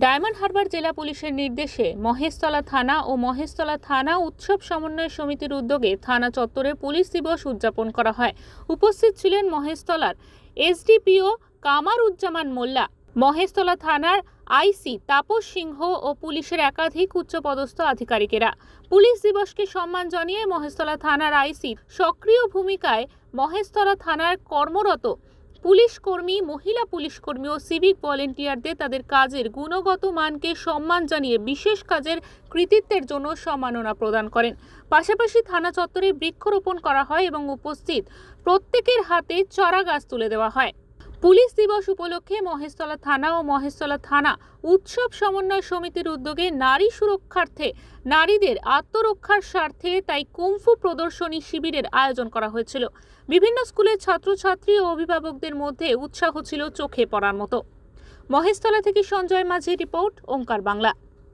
Diamond Harbour জেলা পুলিশের নির্দেশে মহেশতলা থানা ও মহেশতলা থানা উৎসব সমন্বয় সমিতির উদ্যোগে থানা চত্বরে পুলিশ দিবস উদযাপন করা হয়। উপস্থিত ছিলেন মহেশতলার এসডিপিও কামার উজ্জামান মোল্লা, মহেশতলা থানার আইসি তাপস সিংহ ও পুলিশের একাধিক উচ্চপদস্থ আধিকারিকেরা। পুলিশ দিবসকে সম্মান জানিয়ে মহেশতলা থানার আইসি সক্রিয় ভূমিকায় মহেশতলা থানার কর্মরত পুলিশ কর্মী, মহিলা পুলিশ কর্মী ও সিভিক ভলেন্টিয়ারদের তাদের কাজের গুণগত মানকে সম্মান জানিয়ে বিশেষ কাজের কৃতিত্বের জন্য সম্মাননা প্রদান করেন। পাশাপাশি থানা চত্বরে বৃক্ষরোপণ করা হয় এবং উপস্থিত প্রত্যেকের হাতে চারা গাছ তুলে দেওয়া হয়। পুলিশ দিবস উপলক্ষে মহেশতলা থানা ও মহেশতলা থানা উৎসব সমন্বয় সমিতির উদ্যোগে নারী সুরক্ষার্থে নারীদের আত্মরক্ষার স্বার্থে তাই কুম্ফু প্রদর্শনী শিবিরের আয়োজন করা হয়েছিল। বিভিন্ন স্কুলের ছাত্রছাত্রী ও অভিভাবকদের মধ্যে উৎসাহ ছিল চোখে পড়ার মতো। মহেশতলা থেকে সঞ্জয় মাঝি রিপোর্ট, ওঙ্কার বাংলা।